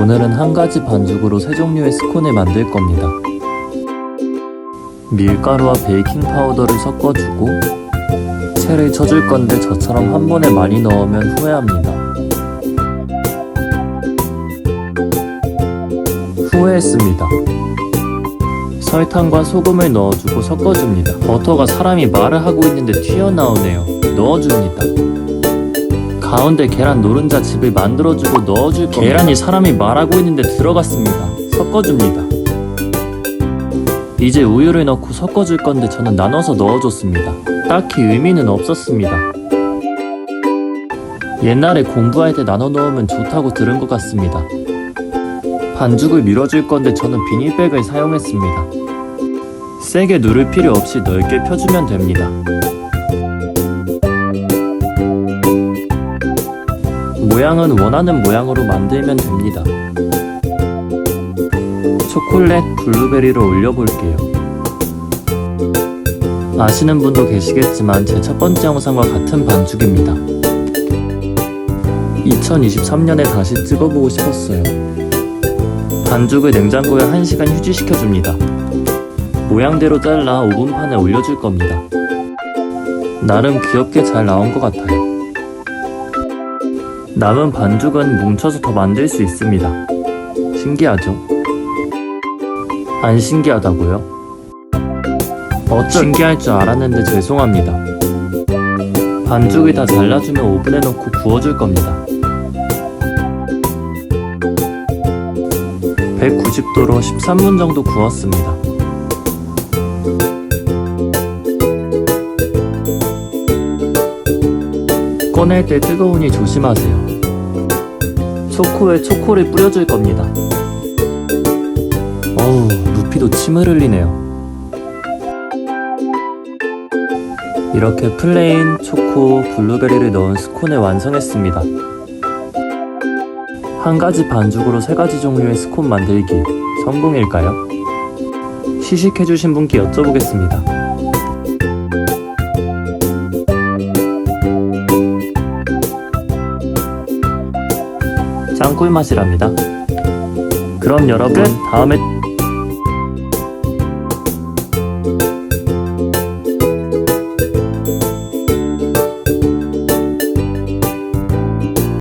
오늘은 한 가지 반죽으로 세 종류의 스콘을 만들 겁니다. 밀가루와 베이킹 파우더를 섞어주고 채를 쳐줄 건데 저처럼 한 번에 많이 넣으면 후회합니다. 후회했습니다. 설탕과 소금을 넣어주고 섞어줍니다. 버터가 사람이 말을 하고 있는데 튀어나오네요. 넣어줍니다. 가운데 계란 노른자 칩을 만들어주고 넣어줄 겁니다. 계란이 사람이 말하고 있는데 들어갔습니다. 섞어줍니다. 이제 우유를 넣고 섞어줄 건데 저는 나눠서 넣어줬습니다. 딱히 의미는 없었습니다. 옛날에 공부할 때 나눠 넣으면 좋다고 들은 것 같습니다. 반죽을 밀어줄 건데 저는 비닐백을 사용했습니다. 세게 누를 필요 없이 넓게 펴주면 됩니다. 모양은 원하는 모양으로 만들면 됩니다. 초콜릿 블루베리로 올려볼게요. 아시는 분도 계시겠지만 제 첫 번째 영상과 같은 반죽입니다. 2023년에 다시 찍어보고 싶었어요. 반죽을 냉장고에 1시간 휴지시켜줍니다. 모양대로 잘라 오븐판에 올려줄 겁니다. 나름 귀엽게 잘 나온 것 같아요. 남은 반죽은 뭉쳐서 더 만들 수 있습니다. 신기하죠? 안 신기하다고요? 어쩌 신기할 줄 알았는데 죄송합니다. 반죽을 다 잘라주면 오븐에 넣고 구워줄 겁니다. 190도로 13분 정도 구웠습니다. 꺼낼 때 뜨거우니 조심하세요. 초코에 초코를 뿌려줄 겁니다. 어우, 루피도 침을 흘리네요. 이렇게 플레인, 초코, 블루베리를 넣은 스콘을 완성했습니다. 한 가지 반죽으로 세 가지 종류의 스콘 만들기 성공일까요? 시식해주신 분께 여쭤보겠습니다. 짱 꿀맛이랍니다. 그럼 여러분 다음에